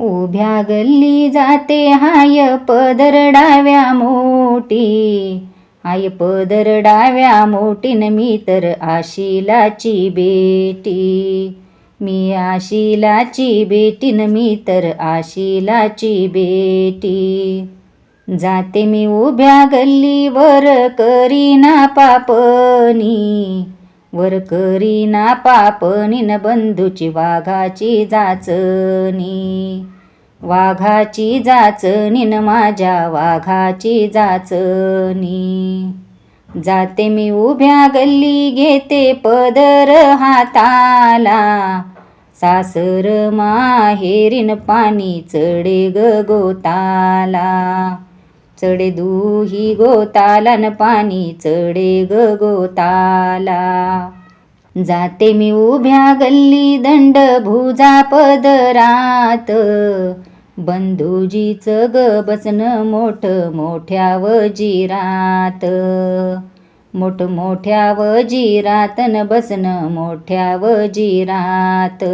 उभ्या गल्ली जाते हाय पदर डाव्या मोठी. आय पदर डाव्या मोठीन मी तर आशिलाची बेटी. मी आशिलाची बेटीन मी तर आशिलाची बेटी. जाते मी उभ्या गल्लीवर करीना पापणी. वर करीना पापणीन बंधूची वाघाची जाचणी. वाघाची जाचणीन माझ्या वाघाची जाचणी जाते मी उभ्या गल्ली घेते पदर हाताला. सासर माहेरीन पाणी चढे ग गोताला. चढे दुही गोताला न पाणी चढे ग गोताला. जाते मी उभ्या गल्ली दंड भुजा पदरात. बंधूजीच ग बसन मोठ मोठ्या वजिरात मोठ मोठ्या वजिरातन बसन मोठ्या वजिरात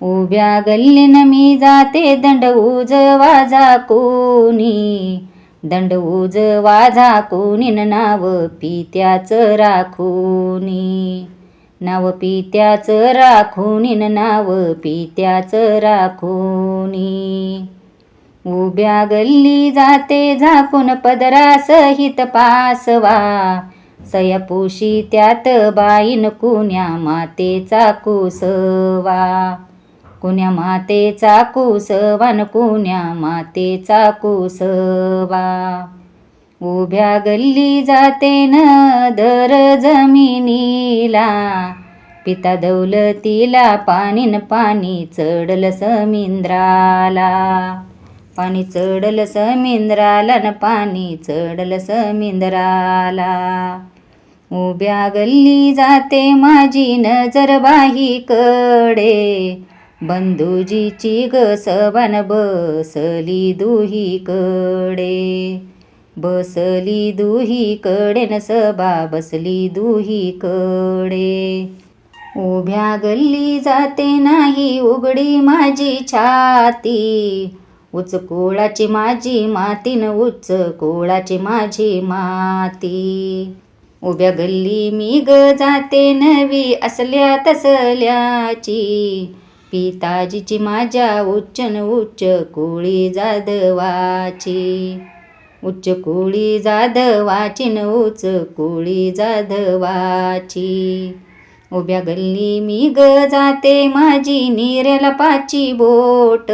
उभ्या गल्लीन मी जाते दंड उज वाजा कोणी. दंड उज वाजा झाकूनीन नाव पित्याचं राखूनी. नाव पित्याचं राखूनीन नाव पित्याच राखूनी. उभ्या गल्ली जाते झाकून पदरासहित पासवा. सयपुशी त्यात बाईन कुण्या मातेचा कुसवा. कुण्या मातेचा कुसवान कुण्या मातेचा कुसवा. उभ्या गल्ली जाते न दर जमिनीला. पिता दौलतीला पाणीन पाणी चढल समिंद्राला. पाणी चढल समिंद्राला न पाणी चढल समिंद्राला. उभ्या गल्ली जाते माझी नजर बाहीकडे. बंधुजीची ग सबन बसली दुहीकडे. बसली दुहीकडे न सबा बसली दुहीकडे. उभ्या गल्ली जाते नाही उघडी माझी छाती. उच कोळाची माझी माती न कोळाची माझी माती. उभ्या गल्ली मी ग जाते नवी असल्या तसल्याची. पिताजीची माझ्या उच्चन उच्च कोळी जाधवाची. उच्च कोळी जाधवाची न उच्च कोळी जाधवाची. उभ्या गल्ली मी ग जाते माझी निरेला पाची बोट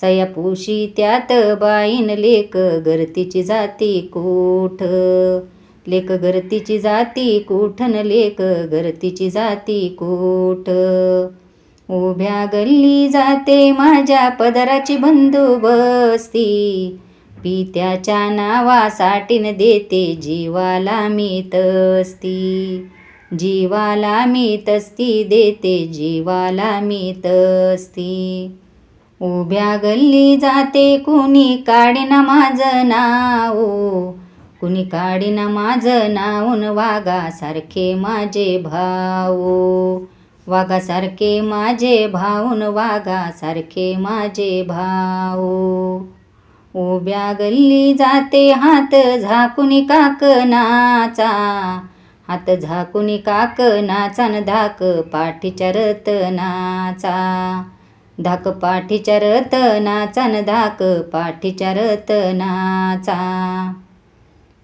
सयापुशी त्यात बाईन लेक गरतीची जाती कोठ. लेक गरतीची जाती कोठन लेक गरतीची जाती कोठ. उभ्या गल्ली जाते माझ्या पदराची बंदोबस्ती. पित्याच्या नावासाठीन देते जीवाला मी तस्ती जीवाला मी तस्ती देते जीवाला मी तस्ती उभ्या गल्ली जाते कुणी काढीना माझं नाव. कुणी काढीना माझं नावून वाघासारखे माझे भाऊ. वाघासारखे माझे भाऊन वाघासारखे माझे भाऊ. उभ्या गल्ली जाते हात झाकुनी काकनाचा हात झाकुनी काकनाचा न धाक पाठीच्या रतनाचा. धाक पाठीच्या रतनाचा न धाक पाठीच्या रतनाचा.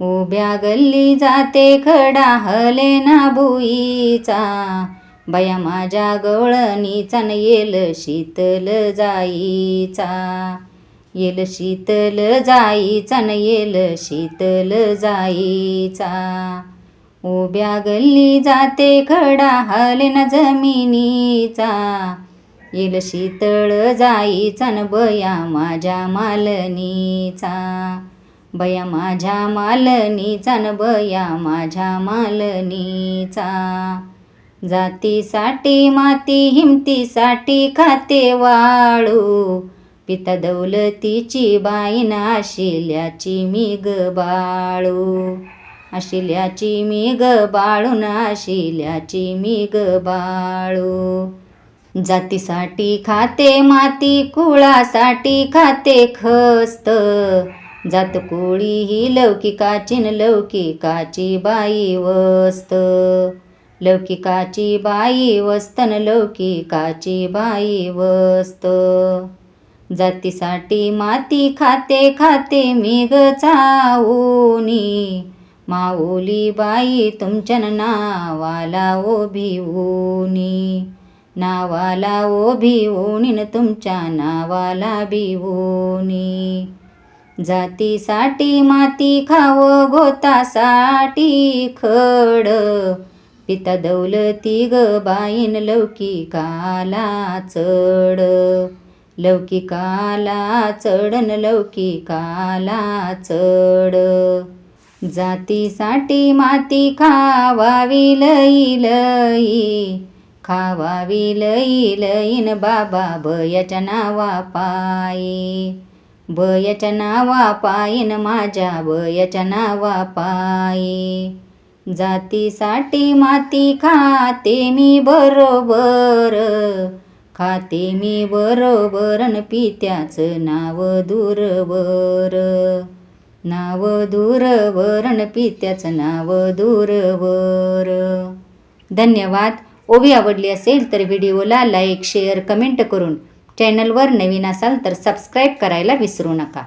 उभ्या गल्ली जाते खडा हले ना भुईचा. बया माझ्या गवळणीचा न येल शीतल जाईचा. येल शीतल जाईचा न येल शीतल जाईचा. उभ्या गल्ली जाते खडा हले ना जमिनीचा. येल शीतळ जाईचा न बया माझ्या मालनीचा. बया माझ्या मालनीचा न बया माझ्या मालनीचा. जातीसाठी माती हिमतीसाठी खाते वाळू. पिता दौलतीची बाईन आशिल्याची मी ग बाळू. आशिल्याची मी ग बाळून आशिल्याची मी ग बाळू. जातीसाठी खाते माती कुळासाठी खाते खस्त. जात कोळी ही लौकिकाची न लौकिकाची बाई वस्त. लौकिकाची बाई वस्तन लौकिकाची बाई वस्त. जातीसाठी माती खाते खाते मी चाऊनी चावूनी माऊली बाई तुमच्या नावाला नावाला ओभिवूनी नावाला ओभिवूनी न तुमच्या नावाला भिवूनी जातीसाठी माती खाव गोतासाठी खड. पिता दौलती ग बाईन लौकिकाला चढ. लौकिकाला चढन लौकिकाला चढ. जातीसाठी माती खावावी लई लई खावावी लई लईन बाबा बयाच्या नावा पायी. बयाच्या नावा पायीन माझ्या बयाच्या नावा पायी. जातीसाठी माती खाते मी बरोबर खाते मी बरोबरन पित्याचं नाव दूरवर. नाव दूरवरण न पित्याचं नाव दूरवर. धन्यवाद. ओवी आवडली असेल तर व्हिडिओला लाईक शेअर कमेंट करून चॅनलवर नवीन असाल तर सबस्क्राईब करायला विसरू नका.